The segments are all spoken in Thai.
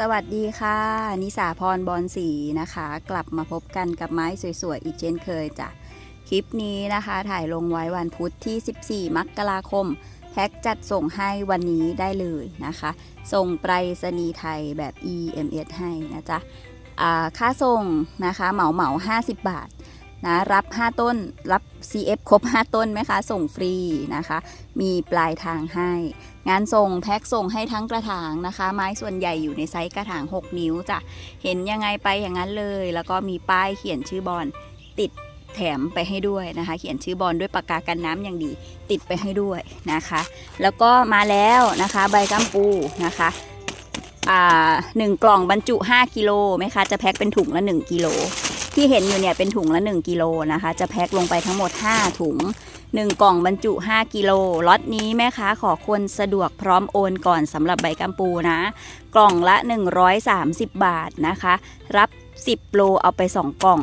สวัสดีค่ะ นิสาพรบอลสีนะคะ กลับมาพบกันกับไม้สวยๆ อีกเช่นเคยจ้ะ คลิปนี้นะคะ ถ่ายลงไว้วันพุธที่ 14 มกราคม แพ็กจัดส่งให้วันนี้ได้เลยนะคะ ส่งไปรษณีย์ไทยแบบ EMS ให้นะจ๊ะค่าส่งนะคะเหมาเหมา50 บาทนะรับ 5 ต้นรับ CF ครบ 5 ต้นไหมคะ ส่งฟรีนะคะ มีปลายทางให้ งานส่งแพ็คส่งให้ทั้งกระถางนะคะ ไม้ส่วนใหญ่อยู่ในไซส์กระถาง 6 นิ้วจ้ะเห็นยังไงไปอย่างนั้นเลย แล้วก็มีป้ายเขียนชื่อบอลติดแถมไปให้ด้วยนะคะ เขียนชื่อบอลด้วยปากกากันน้ำอย่างดี ติดไปให้ด้วยนะคะ แล้วก็มาแล้วนะคะ ใบกัมปูนะคะอ่าหนึ่งกล่องบรรจุ 5 กิโลไหมคะ จะแพ็คเป็นถุงละ 1 กิโล ที่เห็นอยู่เนี่ยเป็นถุงละ 1 กิโลนะคะ จะแพ็คลงไปทั้งหมด 5 ถุง 1 กล่องบรรจุ 5 กิโลล็อตนี้แม่ค้าขอคนสะดวกพร้อมโอนก่อนสำหรับใบกัมปูนะ กล่องละ 130 บาทนะคะ รับ 10 โลเอาไป 2 กล่อง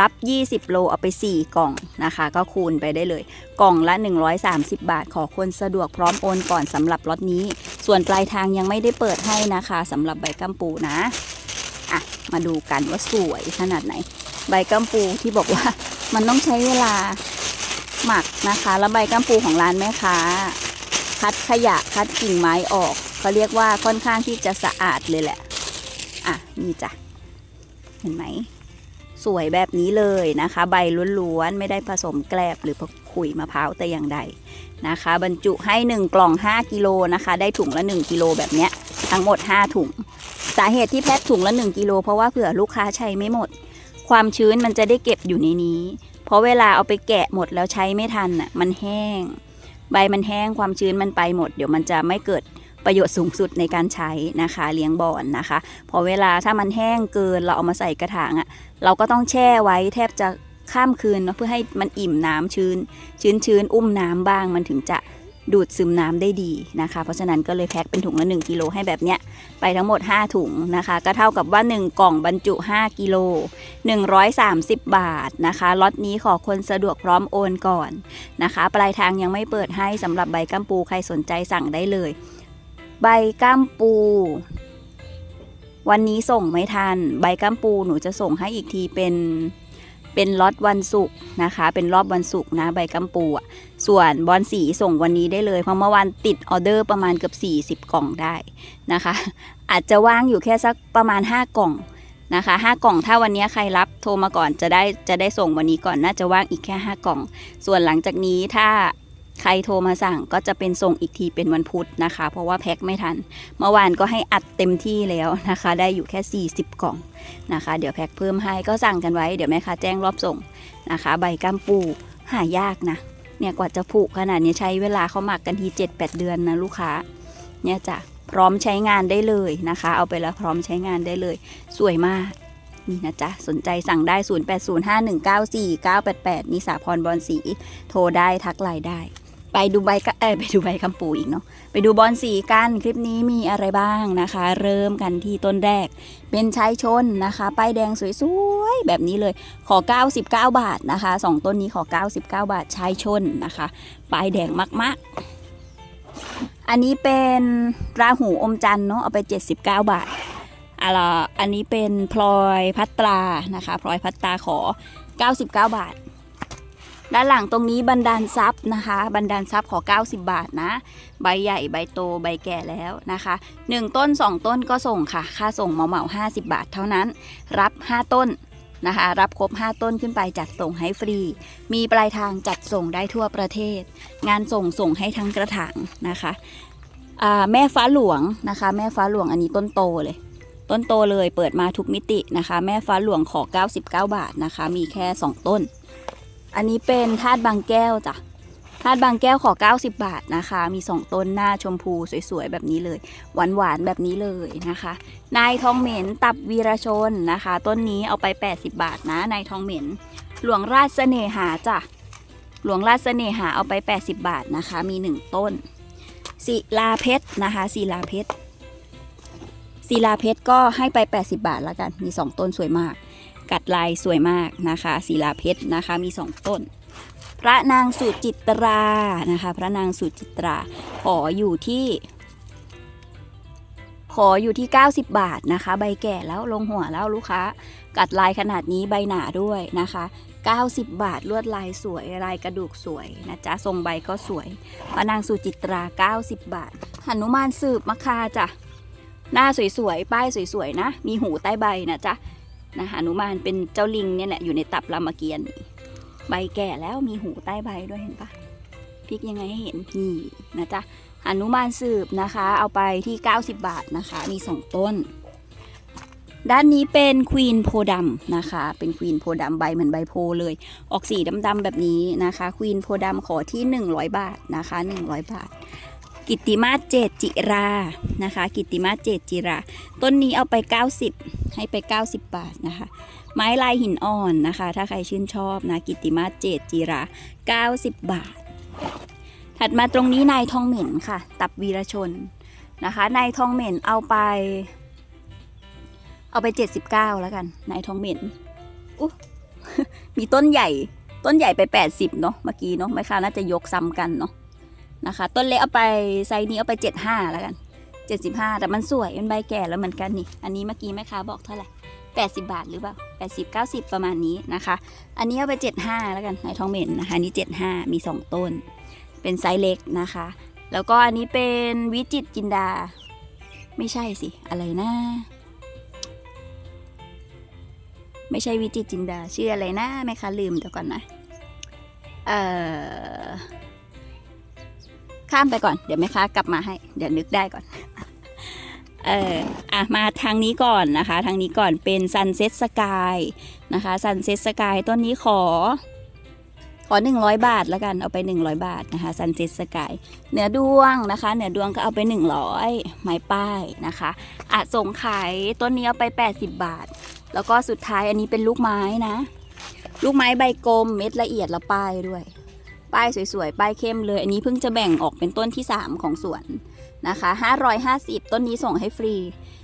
รับ 20 โลเอาไป 4 กล่องนะคะ ก็คูณไปได้เลย กล่องละ 130 บาท ขอคนสะดวกพร้อมโอนก่อนสำหรับล็อตนี้ ส่วนปลายทางยังไม่ได้เปิดให้นะคะสำหรับใบกัมปูนะอะมาดูกันว่าสวยขนาดไหน ใบกัมปูที่บอกว่ามันต้องใช้เวลา หมักนะคะแล้วใบกัมปูของร้านแม่ค้า คัดขยะคัดกิ่งไม้ออกเขาเรียกว่าค่อนข้างที่จะสะอาดเลยแหละ อะนี่จ้ะ เห็นไหม สวยแบบนี้เลยนะคะ ใบล้วนๆ ไม่ได้ผสมแกลบหรือขุยมะพร้าวแต่อย่างใดนะคะ บรรจุให้ 1 กล่อง 5 กิโลนะคะ ได้ถุงละ 1 กิโลแบบเนี้ย ทั้งหมด 5 ถุง สาเหตุที่แพ็คถุงละ 1 กิโลเพราะว่าเผื่อลูกค้าใช้ไม่หมด ความชื้นมันจะได้เก็บอยู่ในนี้ เพราะเวลาเอาไปแกะหมดแล้วใช้ไม่ทันอะมันแห้ง ใบมันแห้งความชื้นมันไปหมด เดี๋ยวมันจะไม่เกิดประโยชน์สูงสุดในการใช้นะคะ เลี้ยงบอนนะคะพอเวลาถ้ามันแห้งเกินเราเอามาใส่กระถางอะเราก็ต้องแช่ไว้แทบจะข้ามคืนเนาะเพื่อให้มันอิ่มน้ำชื้น ชื้นชื้นอุ้มน้ำบ้างมันถึงจะ ดูดซึมน้ำได้ดีนะคะ เพราะฉะนั้นก็เลยแพ็คเป็นถุงละ1กิโลให้แบบเนี้ยไปทั้งหมด 5 ถุงนะคะ ก็เท่ากับว่า 1 กล่องบรรจุ 5กิโล130 บาทนะคะล็อตนี้ขอคนสะดวกพร้อมโอนก่อนนะคะ ปลายทางยังไม่เปิดให้สำหรับใบกัมปูใครสนใจสั่งได้เลย ใบกัมปูวันนี้ส่งไม่ทัน ใบกัมปูหนูจะส่งให้อีกทีเป็น เป็นล็อตวันศุกร์นะคะ เป็นรอบวันศุกร์นะใบกัมปูอะส่วนบอลสีส่งวันนี้ได้เลยเพราะเมื่อวานติดออเดอร์ประมาณเกือบ40 กล่องได้นะคะ อาจจะว่างอยู่แค่สักประมาณ 5 กล่องนะคะ5กล่องถ้าวันนี้ใครรับโทรมาก่อนจะได้จะได้ส่งวันนี้ก่อนน่าจะว่างอีกแค่ 5 กล่อง ส่วนหลังจากนี้ถ้า ใครโทรมาสั่งก็จะเป็นส่งอีกทีเป็นวันพุธนะคะ เพราะว่าแพ็คไม่ทัน เมื่อวานก็ให้อัดเต็มที่แล้วนะคะ ได้อยู่แค่ 40 กล่องนะคะ เดี๋ยวแพ็คเพิ่มให้ก็สั่งกันไว้ เดี๋ยวแม่ค้าแจ้งรอบส่งนะคะ ใบกัมปูหายากนะ เนี่ยกว่าจะผูกขนาดนี้ใช้เวลาเขาหมักกันที 7-8 เดือนนะลูกค้า เนี่ยจ้ะพร้อมใช้งานได้เลยนะคะ เอาไปแล้วพร้อมใช้งานได้เลย สวยมากนี่นะจ๊ะ สนใจสั่งได้ 0805194988 นิสาพรบอลสี โทรได้ทักไลน์ได้ ไปดูใบก็เอยไปดูใบคำปูอีกเนาะไปดูบอลสีกันคลิปนี้มีอะไรบ้างนะคะ เริ่มกันที่ต้นแรก เป็นชายชนนะคะป้ายแดงสวยๆแบบนี้เลย ขอ 99 บาทนะคะสองต้นนี้ขอ 99 บาทชายชนนะคะป้ายแดงมากๆ อันนี้เป็นราหูอมจันเนาะเอาไป 79 บาทอะไรอันนี้เป็นพลอยพัตรานะคะพลอยพัตราขอ 99 บาท ด้านหลังตรงนี้บันดาลทรัพย์นะคะ บันดาลทรัพย์ขอ 90 บาทนะ ใบใหญ่ใบโตใบแก่แล้วนะคะ 1 ต้น 2 ต้นก็ส่งค่ะ ค่าส่งเหมาเหมา50 บาทเท่านั้น รับ 5 ต้นนะคะ รับครบ 5 ต้นขึ้นไปจัดส่งให้ฟรี มีปลายทางจัดส่งได้ทั่วประเทศ งานส่งส่งให้ทั้งกระถางนะคะแม่ฟ้าหลวงนะคะ แม่ฟ้าหลวงอันนี้ต้นโตเลยต้นโตเลยเปิดมาทุกมิตินะคะ แม่ฟ้าหลวงขอ 99 บาทนะคะ มีแค่ 2 ต้น อันนี้เป็นธาตุบางแก้วจ้ะธาตุบางแก้วขอ 90 บาทนะคะ มี 2 ต้นหน้าชมพูสวยๆ แบบนี้เลย หวานๆ แบบนี้เลยนะคะ นายทองเหม็นตับวีรชนนะคะ ต้นนี้เอาไป 80 บาทนะ นายทองเหม็น หลวงราชเสน่หาจ้ะ หลวงราชเสน่หาเอาไป 80 บาทนะคะ มี 1 ต้นศิลาเพชรนะคะศิลาเพชรศิลาเพชรก็ให้ไป 80 บาทแล้วกัน มี 2 ต้นสวยมาก กัดลายสวยมากนะคะศิลาเพชรนะคะมี 2 ต้น พระนางสุจิตรานะคะ พระนางสุจิตราขออยู่ที่ ขออยู่ที่ 90 บาทนะคะ ใบแก่แล้วลงหัวแล้วลูกค้า กัดลายขนาดนี้ใบหนาด้วยนะคะ 90 บาทลวดลายสวยลายกระดูกสวยนะจ๊ะทรงใบก็สวย พระนางสุจิตรา 90 บาทหนุมานสืบมะคาจ้ะหน้าสวยๆ ป้ายสวยๆ นะ มีหูใต้ใบนะจ๊ะ นะหนุมานเป็นเจ้าลิงเนี่ยแหละอยู่ในตับรามเกียรติ์ใบแก่แล้วมีหูใต้ใบด้วยเห็นปะพลิกยังไงให้เห็นนี่นะจ๊ะหนุมานสืบนะคะ เอาไปที่ 90 บาทนะคะ มีสองต้น ด้านนี้เป็นควีนโพดำนะคะ เป็นควีนโพดำใบเหมือนใบโพเลย ออกสีดำๆแบบนี้นะคะควีนโพดำขอที่ 100 บาทนะคะ 100 บาทกิตติมาเจตจิรานะคะ กิตติมาเจตจิรา ต้นนี้เอาไป 90 ให้ไป 90 บาทนะคะ ไม้ลายหินอ่อนนะคะ ถ้าใครชื่นชอบนะกิติมาเจตจิรา 90 บาท ถัดมาตรงนี้นายทองเหม็นค่ะ ตับวีรชนนะคะนายทองเหม็นเอาไป เอาไป 79 แล้วกันนายทองเหม็นอุ๊มีต้นใหญ่ต้นใหญ่ไป 80 เนาะเมื่อกี้เนาะแม่ค้าน่าจะยกซ้ำกันเนาะนะคะ ต้นเล็กเอาไปไซนี้เอาไป 75 แล้วกัน 75 แต่มันสวยเป็นใบแก่แล้วเหมือนกันนี่ อันนี้เมื่อกี้แม่ค้าบอกเท่าไหร่ 80 บาทหรือเปล่า 80 90 ประมาณนี้นะคะ อันนี้เอาไป 75 แล้วกันในทองเหม็นนะคะอันนี้ 75 มี 2 ต้น เป็นไซส์เล็กนะคะ แล้วก็อันนี้เป็นวิจิตจินดา ไม่ใช่สิ อะไรนะไม่ใช่วิจิตจินดาชื่ออะไรนะแม่ค้าลืมเดี๋ยวก่อนนะ เอ่อ ข้ามไปก่อน เดี๋ยวแม่ค้ากลับมาให้ เดี๋ยวนึกได้ก่อน เอออะมาทางนี้ก่อนนะคะ ทางนี้ก่อนเป็น Sunset Sky นะคะ Sunset Sky ต้นนี้ขอ ขอ 100 บาทแล้วกันเอาไป 100 บาทนะคะ Sunset Sky เหนือดวงนะคะ เหนือดวงก็เอาไป 100 ไม้ป้ายนะคะอะส่งขายต้นนี้เอาไป 80 บาท แล้วก็สุดท้ายอันนี้เป็นลูกไม้นะ ลูกไม้ใบกลมเม็ดละเอียดล้วป้ายด้วย ป้ายสวยๆ ป้ายเข้มเลย อันนี้เพิ่งจะแบ่งออกเป็นต้นที่ 3 ของสวนนะคะ 550 ต้นนี้ส่งให้ฟรี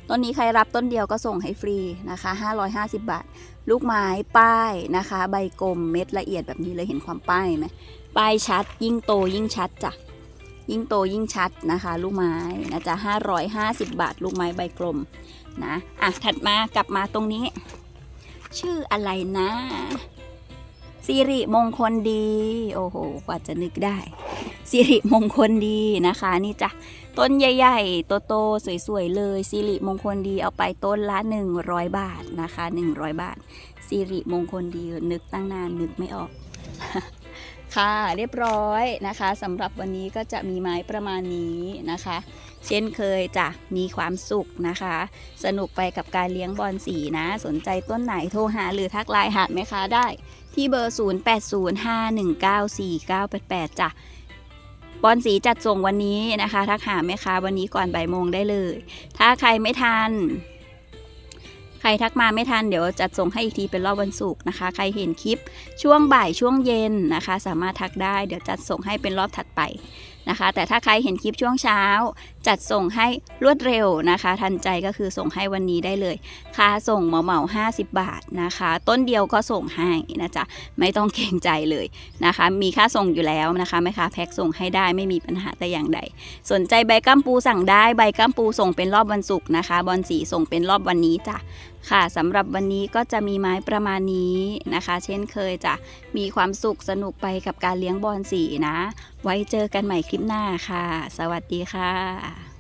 ต้นนี้ใครรับต้นเดียวก็ส่งให้ฟรีนะคะ 550 บาท ลูกไม้ป้ายนะคะ ใบกลมเม็ดละเอียดแบบนี้เลยเห็นความป้ายไหมป้ายชัด ยิ่งโตยิ่งชัดจ้ะ ยิ่งโตยิ่งชัดนะคะ ลูกไม้นะจ๊ะ550 บาท ลูกไม้ใบกลมนะ อะ ถัดมากลับมาตรงนี้ ชื่ออะไรนะ สิริมงคลดี โอ้โห กว่าจะนึกได้สิริมงคลดีนะคะ นี่จ้ะ ต้นใหญ่ๆ โตๆ สวยๆ เลยสิริมงคลดีเอาไปต้นละ 100 บาทนะคะ 100 บาทสิริมงคลดีนึกตั้งนานนึกไม่ออก ค่ะ เรียบร้อยนะคะสำหรับวันนี้ก็จะมีไม้ประมาณนี้นะคะเช่นเคยจะมีความสุขนะคะ สนุกไปกับการเลี้ยงบอลสีนะ สนใจต้นไหนโทรหาหรือทักไลน์หาแม่ค้าได้ ที่เบอร์ 0805194988 จ้ะบอลสีจัดส่งวันนี้นะคะทักหาแม่ค้าวันนี้ก่อนบ่ายโมงได้เลย ถ้าใครไม่ทัน ใครทักมาไม่ทันเดี๋ยวจัดส่งให้อีกทีเป็นรอบวันศุกร์นะคะ ใครเห็นคลิปช่วงบ่ายช่วงเย็นนะคะ สามารถทักได้เดี๋ยวจัดส่งให้เป็นรอบถัดไป นะคะ แต่ถ้าใครเห็นคลิปช่วงเช้า จัดส่งให้รวดเร็วนะคะ ทันใจก็คือส่งให้วันนี้ได้เลย ค่าส่งเหมาเหมา50 บาทนะคะ ต้นเดียวก็ส่งให้นะจ๊ะไม่ต้องเกรงใจเลยนะคะ มีค่าส่งอยู่แล้วนะคะแม่ค้าแพ็คส่งให้ได้ไม่มีปัญหาแต่อย่างใด สนใจใบกัมปูสั่งได้ใบกัมปูส่งเป็นรอบวันศุกร์นะคะ บอลสีส่งเป็นรอบวันนี้จ้ะ ค่ะสำหรับวันนี้ก็จะมีไม้ประมาณนี้นะคะ เช่นเคยจ้ะมีความสุขสนุกไปกับการเลี้ยงบอลสีนะ ไว้เจอกันใหม่คลิปหน้าค่ะ สวัสดีค่ะ